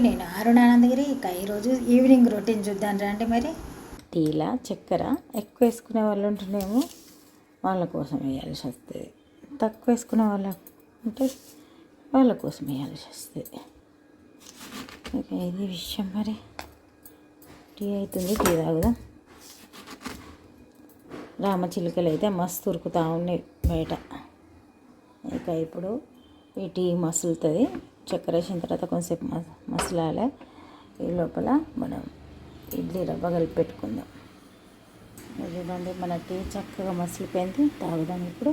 నేను అరుణానందగిరి ఇక ఈరోజు ఈవినింగ్ రొటీన్ చూద్దాం రండి మరి. టీలా చక్కెర ఎక్కువ వేసుకునే వాళ్ళు ఉంటేనేమో వాళ్ళ కోసం వేయాల్సి వస్తుంది. తక్కువ వేసుకునే వాళ్ళ ఉంటే వాళ్ళ కోసం వేయాల్సి వస్తుంది. ఇక ఇది విషయం మరి. టీ అవుతుంది టీ తాగుదాం. రామచిలుకలు అయితే మస్తు ఉరుకుతూ ఉన్నాయి బయట. ఇక ఇప్పుడు ఈ టీ మసులుతుంది. చక్కెర వేసిన తర్వాత కొంచెంసేపు మస మసలాలి. ఈ లోపల మనం ఇడ్లీ రవ్వ కలిపి పెట్టుకుందాం. చూడండి మన టీ చక్కగా మసిలిపోయింది తాగుదాం ఇప్పుడు.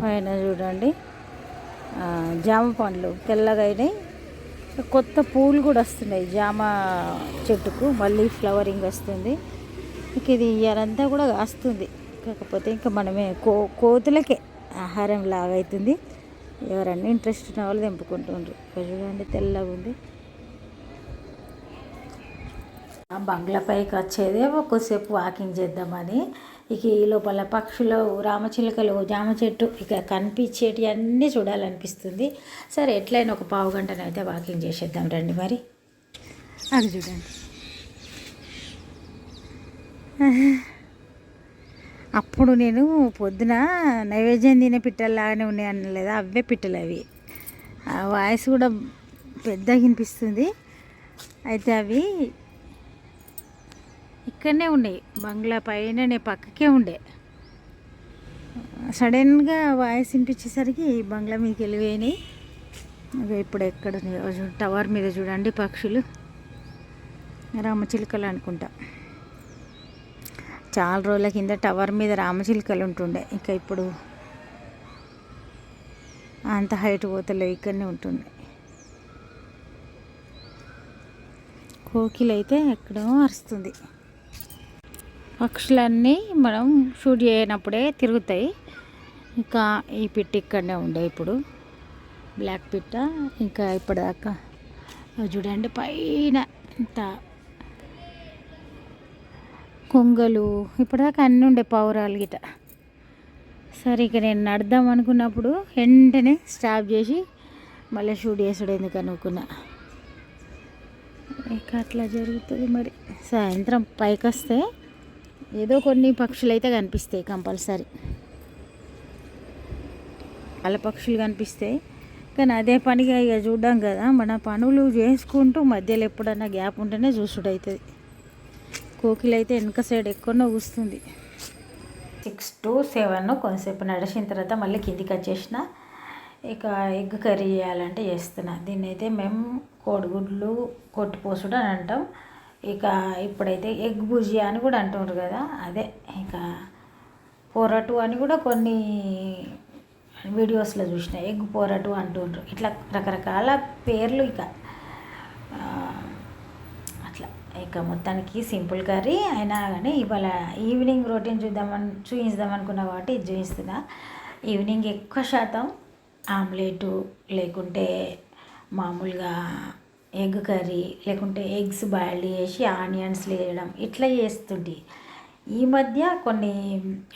పైన చూడండి జామ పండ్లు తెల్లగా అయినాయి. కొత్త పూలు కూడా వస్తున్నాయి జామ చెట్టుకు మళ్ళీ ఫ్లవరింగ్ వస్తుంది. ఇంక ఇది ఇయరంతా కూడా కాస్తుంది. కాకపోతే ఇంకా మనమే కో కోతులకే ఆహారం లాగా అవుతుంది ఎవరన్నా ఇంట్రెస్ట్ ఉన్న వాళ్ళు తెంపుకుంటుండ్రు. ఇక్కడ చూడండి తెల్లగా ఉంది. ఆ బంగ్లా పైకి వచ్చేదే కొద్దిసేపు వాకింగ్ చేద్దామని. ఇక ఈ లోపల పక్షులు రామచిలుకలు జామ చెట్టు ఇక కనిపించేటి అన్నీ చూడాలనిపిస్తుంది. సరే ఎట్లయినా ఒక పావు గంటనైతే వాకింగ్ చేసేద్దాం రండి మరి. అది చూడండి. అప్పుడు నేను పొద్దున నైవేద్యం తినే పిట్టల్లాగానే ఉన్నాయి అనలేదా అవే పిట్టలు అవి. ఆ వాయిస్ కూడా పెద్దగా వినిపిస్తుంది. అయితే అవి ఇక్కడనే ఉన్నాయి. బంగ్లా పైన నేను పక్కకే ఉండే. సడన్గా వాయిస్ వినిపించేసరికి బంగ్లా మీదకి వెళ్ళిపోయినాయి. ఇప్పుడు ఎక్కడ టవర్ మీద చూడండి పక్షులు. రామచిలుకలు అనుకుంటా. చాలా రోజుల కింద టవర్ మీద రామచిలుకలు ఉంటుండే ఇంకా ఇప్పుడు అంత హైట్ పోతలేవు ఇక్కడనే ఉంటుండే. కోకిలు అయితే ఎక్కడో అరుస్తుంది. పక్షులన్నీ మనం షూట్ చేయనప్పుడే తిరుగుతాయి. ఇంకా ఈ పిట్ట ఇక్కడనే ఉండే ఇప్పుడు. బ్లాక్ పిట్ట ఇంకా ఇప్పటిదాకా. చూడండి పైన ఇంత కొంగలు ఇప్పటిదాకా అన్నీ ఉండే పావురాలు గిట. సరే ఇక నేను నడదాం అనుకున్నప్పుడు వెంటనే స్టాప్ చేసి మళ్ళీ షూట్ చేసుడు ఎందుకు అనుకున్నా. ఇక అట్లా జరుగుతుంది మరి. సాయంత్రం పైకి వస్తే ఏదో కొన్ని పక్షులు అయితే కనిపిస్తాయి కంపల్సరీ. వాళ్ళ పక్షులు కనిపిస్తాయి కానీ అదే పనిగా ఇక చూడ్డాం కదా. మన పనులు చేసుకుంటూ మధ్యలో ఎప్పుడన్నా గ్యాప్ ఉంటేనే చూసుడు అవుతుంది. కోకిల అయితే వెనక సైడ్ ఎక్కువ ఊస్తుంది సిక్స్ టు సెవెన్ కొంతసేపు నడిచిన తర్వాత మళ్ళీ కిందికి వచ్చేసిన. ఇక ఎగ్ కర్రీ చేయాలంటే చేస్తున్నా. దీన్ని అయితే మేము కోడిగుడ్లు కొట్టిపోసుడు అని అంటాం. ఇక ఇప్పుడైతే ఎగ్ భుజియా అని కూడా అంటుండ్రు కదా అదే. ఇక పొరటు అని కూడా కొన్ని వీడియోస్లో చూసిన. ఎగ్ పొరటు అంటుండ్రు. ఇట్లా రకరకాల పేర్లు ఇక ఆ, అట్లా మొత్తానికి సింపుల్ కర్రీ అయినా కానీ ఇవాళ ఈవినింగ్ రొటీన్ చూద్దామని చూపిద్దాం అనుకున్నా కాబట్టి ఇది చూపిస్తున్నా ఈవినింగ్ ఎక్కువ శాతం ఆమ్లెటు లేకుంటే మామూలుగా ఎగ్ కర్రీ లేకుంటే ఎగ్స్ బాయిల్ చేసి ఆనియన్స్ వేయడం ఇట్లా చేస్తుంటే. ఈ మధ్య కొన్ని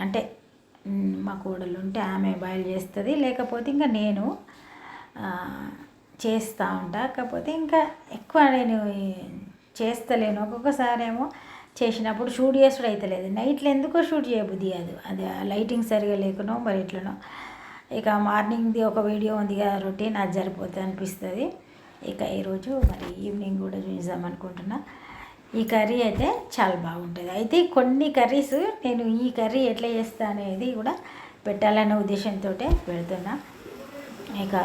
అంటే మా కోడలు ఉంటే ఆమె బాయిల్ చేస్తుంది లేకపోతే ఇంకా నేను చేస్తూ ఉంటా. కాకపోతే ఇంకా ఎక్కువ నేను చేస్తలేను. ఒక్కొక్కసారి ఏమో చేసినప్పుడు షూట్ చేసుడు అవుతలేదు నైట్లో ఎందుకో షూట్ చేయబుద్ది కాదు. అది లైటింగ్ సరిగా లేకునో మరి ఎట్లనో. ఇక మార్నింగ్ది ఒక వీడియో ఉంది కదా రొటీన్ అది సరిపోతుంది అనిపిస్తుంది. ఇక ఈరోజు మరి ఈవినింగ్ కూడా చూద్దాం అనుకుంటున్నా. ఈ కర్రీ అయితే చాలా బాగుంటుంది. అయితే కొన్ని కర్రీస్ నేను ఈ కర్రీ ఎట్లా చేస్తా అనేది కూడా పెట్టాలనే ఉద్దేశంతో పెడుతున్నా. ఇక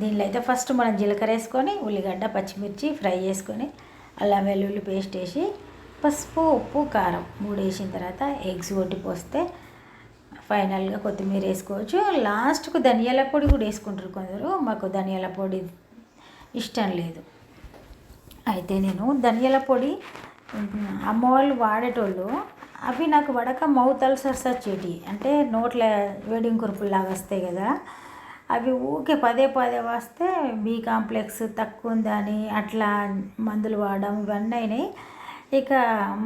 దీనిలో అయితే ఫస్ట్ మనం జీలకర్ర వేసుకొని ఉల్లిగడ్డ పచ్చిమిర్చి ఫ్రై చేసుకొని అలా వెల్లుల్లి పేస్ట్ వేసి పసుపు ఉప్పు కారం మూడు వేసిన తర్వాత ఎగ్స్ కొట్టి పోస్తే ఫైనల్గా కొత్తిమీర వేసుకోవచ్చు. లాస్ట్కు ధనియాల పొడి కూడా వేసుకుంటారు కొందరు. మాకు ధనియాల పొడి ఇష్టం లేదు. అయితే నేను ధనియాల పొడి అమ్మవాళ్ళు వాడేటోళ్ళు అవి నాకు వడక మౌత్ అల్సర్స్ వచ్చేటి అంటే నోట్ల వేడింగ్ కురుపులాగా వస్తాయి కదా. అవి ఊకే పదే పదే వస్తే బీ కాంప్లెక్స్ తక్కువ ఉందని అట్లా మందులు వాడడం ఇవన్నీ అయినాయి. ఇక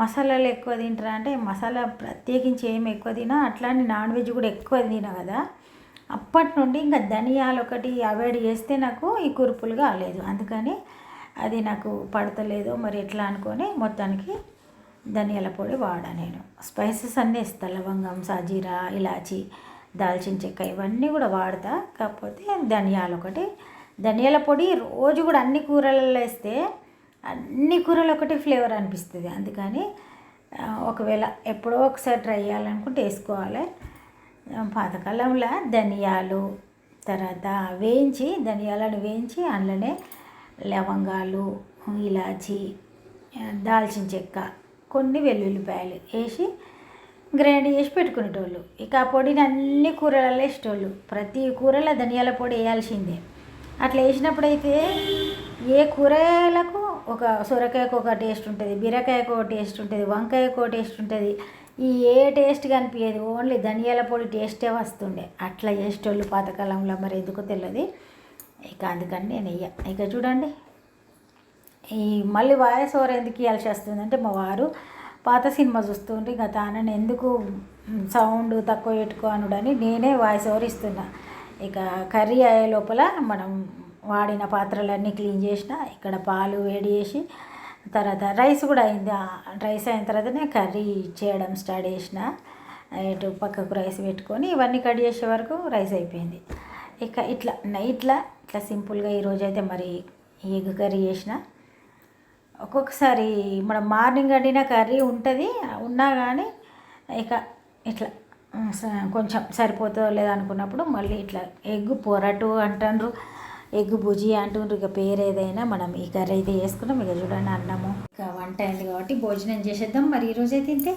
మసాలాలు ఎక్కువ తింటారా అంటే మసాలా ప్రత్యేకించి ఏమి ఎక్కువ తినా అట్లానే నాన్ వెజ్ కూడా ఎక్కువ తినా కదా. అప్పటి నుండి ఇంకా ధనియాలు ఒకటి అవాయిడ్ చేస్తే నాకు ఈ కురుపులు కాలేదు అందుకని అది నాకు పడతలేదు. మరి ఎట్లా అనుకొని మొత్తానికి ధనియాల పొడి వాడా నేను. స్పైసెస్ అన్నీ ఇస్తా. లవంగం సాజీరా ఇలాచి దాల్చిన చెక్క ఇవన్నీ కూడా వాడతా. కాకపోతే ధనియాలు ఒకటి. ధనియాల పొడి రోజు కూడా అన్ని కూరలలో వేస్తే అన్ని కూరలు ఒకటి ఫ్లేవర్ అనిపిస్తుంది. అందుకని ఒకవేళ ఎప్పుడో ఒకసారి ట్రై చేయాలనుకుంటే వేసుకోవాలి. పాతకాలంలో ధనియాలు తర్వాత వేయించి ధనియాలను వేయించి అందులోనే లవంగాలు ఇలాచి దాల్చిన చెక్క కొన్ని వెల్లుల్లిపాయలు వేసి గ్రైండ్ చేసి పెట్టుకునేటోళ్ళు. ఇక ఆ పొడిని అన్ని కూరలలో వేసేటోళ్ళు. ప్రతి కూరలో ధనియాల పొడి వేయాల్సిందే. అట్లా వేసినప్పుడు అయితే ఏ కూరలకు ఒక సొరకాయకు ఒక టేస్ట్ ఉంటుంది బీరకాయకు ఒక టేస్ట్ ఉంటుంది వంకాయకు ఒక టేస్ట్ ఉంటుంది. ఈ ఏ టేస్ట్ కనిపించేది ఓన్లీ ధనియాల పొడి టేస్టే వస్తుండే. అట్లా చేసేటోళ్ళు పాతకాలంలో మరి ఎందుకో తెలియదు ఇక అందుకని నేను వెయ్య ఇక చూడండి. ఈ మళ్ళీ వాయిస్ ఓవర్ ఎందుకు ఇవ్వాల్సి వస్తుందంటే మా వారు పాత సినిమా చూస్తుంటే ఇంకా తానని ఎందుకు సౌండ్ తక్కువ పెట్టుకో అనుడని నేనే వాయిస్ ఓవర్ ఇస్తున్నా. ఇక కర్రీ అయ్యే లోపల మనం వాడిన పాత్రలన్నీ క్లీన్ చేసిన ఇక్కడ పాలు వేడి చేసి తర్వాత రైస్ కూడా అయింది. రైస్ అయిన తర్వాతనే కర్రీ చేయడం స్టార్ట్ చేసిన. ఇటు పక్కకు రైస్ పెట్టుకొని ఇవన్నీ కట్ చేసే వరకు రైస్ అయిపోయింది. ఇక ఇట్లా నైట్లా ఇట్లా సింపుల్గా ఈరోజు అయితే మరి ఎగ్ కర్రీ చేసిన. ఒక్కొక్కసారి మనం మార్నింగ్ వండిన కర్రీ ఉంటుంది ఉన్నా కానీ ఇక ఇట్లా కొంచెం సరిపోతుందో లేదో అనుకున్నప్పుడు మళ్ళీ ఇట్లా ఎగ్ పొరటు అంటారు ఎగ్ భుజి అంటుండ్రు ఇక పేరు ఏదైనా మనం ఈ కర్రీ అయితే వేసుకున్నాం ఇక చూడండి అన్నము. ఇక వంట అయింది కాబట్టి భోజనం చేసేద్దాం. మరి ఈరోజే తింటే ఇంతే.